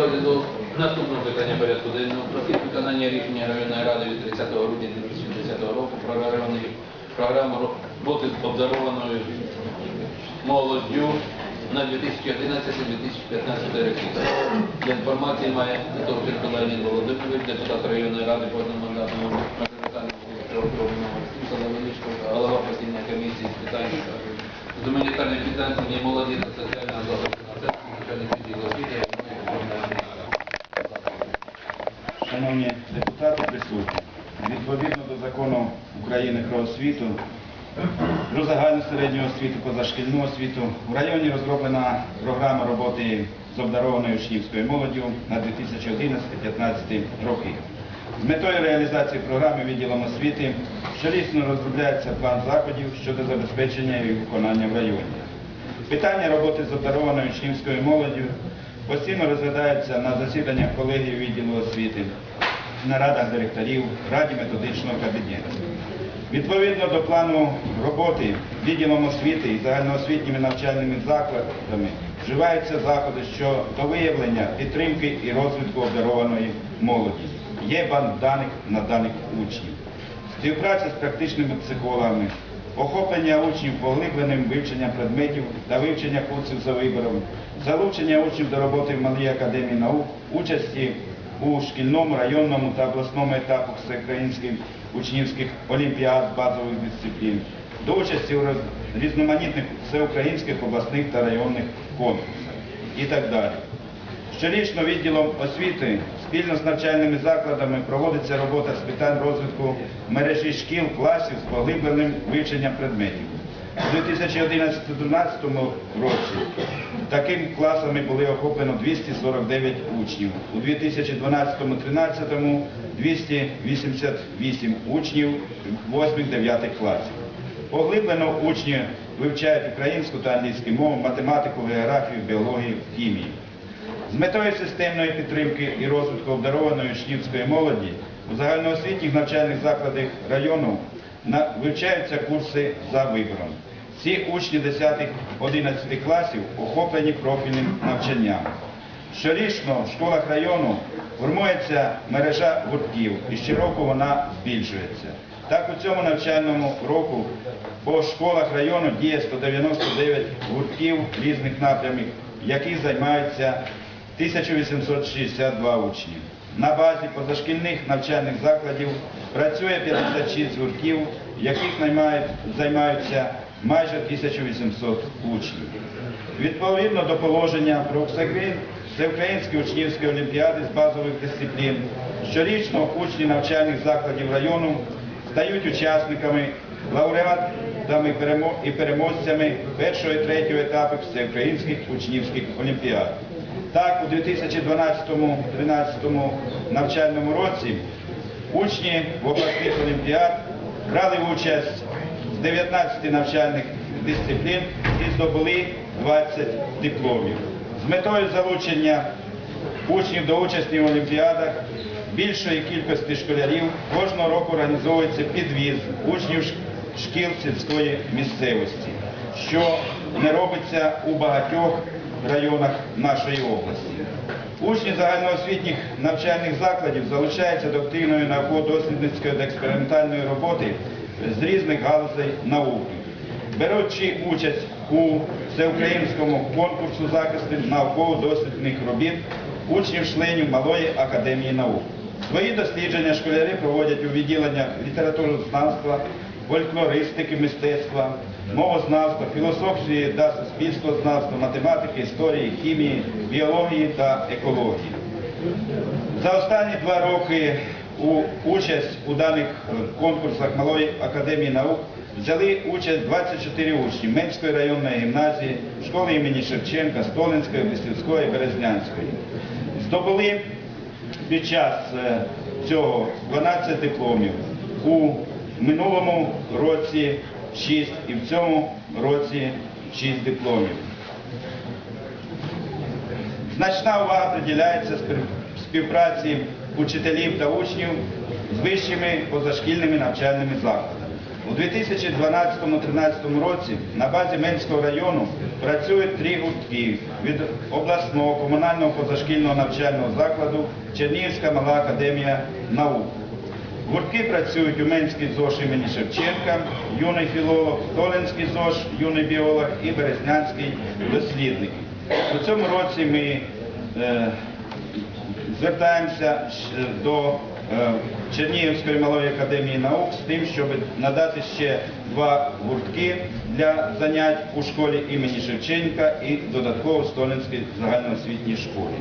розгляду наступного питання порядку денного про виконання рішення районної ради від 30 грудня 2010 року про районну програму роботи з обдарованою молоддю на 2011-2015 роки. Для інформації має Торпін Леонід Володимирович, депутат районної ради по одномандатному голова постійної комісії з питань з гуманітарної підтримки молоді та соціального захисту населення, начальник відділу освіти. Шановні присутні, відповідно до закону України про освіту, про загальну середню освіту, позашкільну освіту, в районі розроблена програма роботи з обдарованою учнівською молоддю на 2011-2015 роки. З метою реалізації програми відділом освіти щорічно розробляється план заходів щодо забезпечення і виконання в районі. Питання роботи з обдарованою учнівською молоддю постійно розглядається на засіданнях колегії відділу освіти, на радах директорів, раді методичного кабінету. Відповідно до плану роботи відділом освіти і загальноосвітніми навчальними закладами вживаються заходи щодо виявлення, підтримки і розвитку обдарованої молоді. Є банк даних на даних учнів. Співпраця з практичними психологами, охоплення учнів поглибленим вивченням предметів та вивчення курсів за вибором, залучення учнів до роботи в Малій академії наук, участі у шкільному, районному та обласному етапах всеукраїнських учнівських олімпіад базових дисциплін, до участі у різноманітних всеукраїнських обласних та районних конкурсах і так далі. Щорічно відділом освіти спільно з навчальними закладами проводиться робота з питань розвитку мережі шкіл, класів з поглибленим вивченням предметів. У 2011-2012 році такими класами були охоплено 249 учнів. У 2012-2013 288 учнів 8-9 класів. Поглиблено учні вивчають українську та англійську мову, математику, географію, біологію, хімію. З метою системної підтримки і розвитку обдарованої учнівської молоді у загальноосвітніх навчальних закладах району вивчаються курси за вибором. Всі учні 10-11 класів охоплені профільним навчанням. Щорічно в школах району формується мережа гуртків і щороку вона збільшується. Так у цьому навчальному року по школах району діє 199 гуртків різних напрямів, які займаються 1862 учні. На базі позашкільних навчальних закладів працює 56 гуртків, яких займаються майже 1800 учнів. Відповідно до положення про всеукраїн- всеукраїнські учнівські олімпіади з базових дисциплін, щорічно учні навчальних закладів району стають учасниками, лауреатами і переможцями першого і третього етапів всеукраїнських учнівських олімпіад. Так, у 2012-2013 навчальному році учні в обласних олімпіад брали участь з 19 навчальних дисциплін і здобули 20 дипломів. З метою залучення учнів до участі в олімпіадах більшої кількості школярів кожного року організовується підвіз учнів шкіл сільської місцевості, що не робиться у багатьох районах нашої області. Учні загальноосвітніх навчальних закладів залучаються до активної науково-дослідницької та експериментальної роботи з різних галузей науки, беручи участь у всеукраїнському конкурсу захисту науково-дослідних робіт учнів-членів Малої академії наук. Свої дослідження школяри проводять у відділеннях літературознавства, фольклористики, мистецтва, мовознавства, філософії та суспільствознавства, математики, історії, хімії, біології та екології. За останні два роки у участь у даних е, конкурсах Малої академії наук взяли участь 24 учні Менської районної гімназії, школи імені Шевченка, Столинської, Лисівської, Березнянської. Здобули під час е, цього 12 дипломів. У минулому році 6 і в цьому році 6 дипломів. Значна увага приділяється співпраці учителів та учнів з вищими позашкільними навчальними закладами. У 2012-2013 році на базі Менського району працюють три гуртки від обласного комунального позашкільного навчального закладу Чернігівська мала академія наук. Гуртки працюють у Менській ЗОЖ імені Шевченка, юний філолог, Толинський ЗОЖ, юний біолог і Березнянський дослідник. У цьому році ми е, звертаємося до е, Чернігівської малої академії наук з тим, щоб надати ще два гуртки для занять у школі імені Шевченка і додатково в Столинській загальноосвітній школі.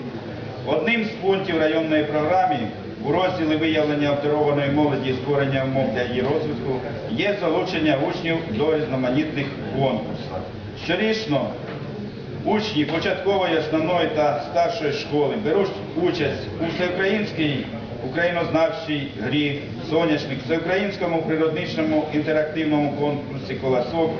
Одним з пунктів районної програми у розділі виявлення обдарованої молоді і створення умов для її розвитку є залучення учнів до різноманітних конкурсів. Щорічно Учні початкової, основної та старшої школи беруть участь у всеукраїнській українознавчій грі «Соняшник», всеукраїнському природничному інтерактивному конкурсі «Колосок»,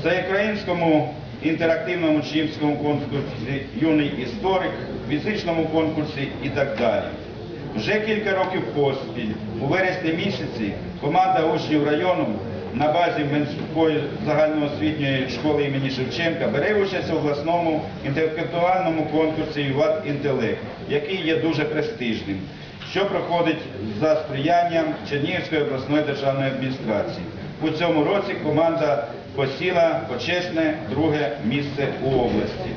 всеукраїнському інтерактивному учнівському конкурсі Юний історик, фізичному конкурсі і так далі. Вже кілька років поспіль, у вересні місяці, команда учнів району на базі Менської загальноосвітньої школи імені Шевченка бере участь у обласному інтелектуальному конкурсі «Іват Інтелект», який є дуже престижним, що проходить за сприянням Чернігівської обласної державної адміністрації. У цьому році команда посіла почесне друге місце у області.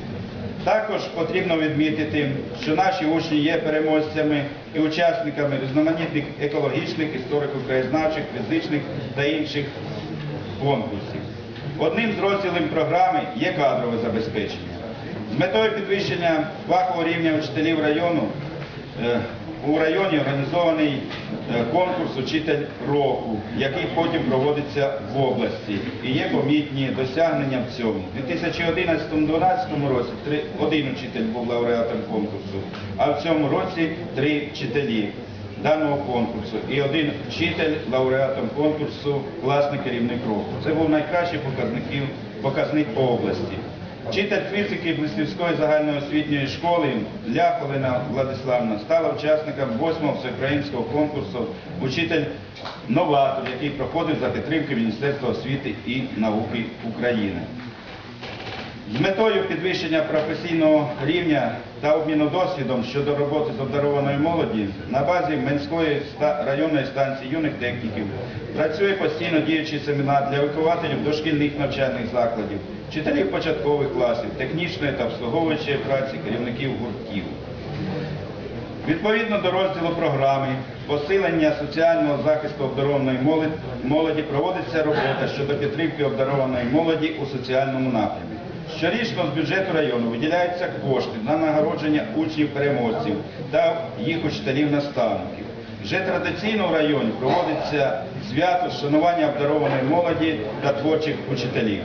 Також потрібно відмітити, що наші учні є переможцями і учасниками різноманітних екологічних, історико-краєзнавчих, фізичних та інших конкурсів. Одним з розділів програми є кадрове забезпечення. З метою підвищення фахового рівня учителів району е, у районі організований е, конкурс Учитель року, який потім проводиться в області. І є помітні досягнення в цьому. У 2011-2012 році три- один учитель був лауреатом конкурсу, а в цьому році три вчителі даного конкурсу і один вчитель лауреатом конкурсу класний керівник року. Це був найкращий показників, показник по області. Вчитель фізики Блистівської загальноосвітньої школи Лях Олена Владиславна стала учасником 8-го всеукраїнського конкурсу Учитель новатор, який проходив за підтримки Міністерства освіти і науки України. З метою підвищення професійного рівня та обміну досвідом щодо роботи з обдарованою молоді на базі Менської районної станції юних техніків працює постійно діючий семінар для вихователів дошкільних навчальних закладів, вчителів початкових класів, технічної та обслуговуючої праці, керівників гуртків. Відповідно до розділу програми посилення соціального захисту обдарованої молоді, проводиться робота щодо підтримки обдарованої молоді у соціальному напрямі. Щорічно з бюджету району виділяються кошти на нагородження учнів-переможців та їх учителів-наставників. Вже традиційно в районі проводиться свято шанування обдарованої молоді та творчих учителів.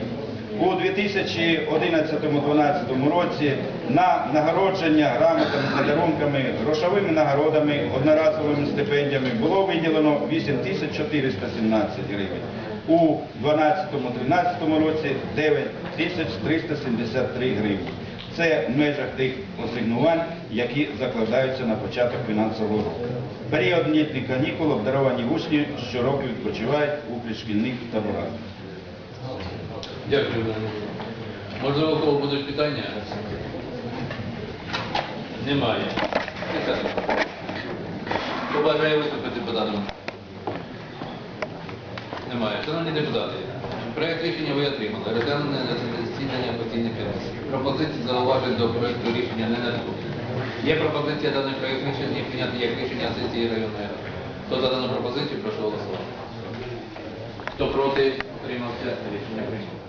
У 2011-2012 році на нагородження грамотами, подарунками, грошовими нагородами, одноразовими стипендіями було виділено 8417 гривень. У 2012-2013 році 9373 гривні. Це в межах тих асигнувань, які закладаються на початок фінансового року. Період літніх канікул обдаровані учні щороку відпочивають у пришкільних таборах. Дякую. Можливо, у кого будуть питання? Немає. Хто бажає виступити по даному? Немає. Шановні депутати, проект рішення ви отримали. Розглянути на засідання постійних комісій. Пропозиції зауважень до проекту рішення не надходять. Є пропозиція даний проект рішення прийняти як рішення сесії районної ради. Хто за дану пропозицію, прошу голосувати. Хто проти, утримався, рішення прийнято.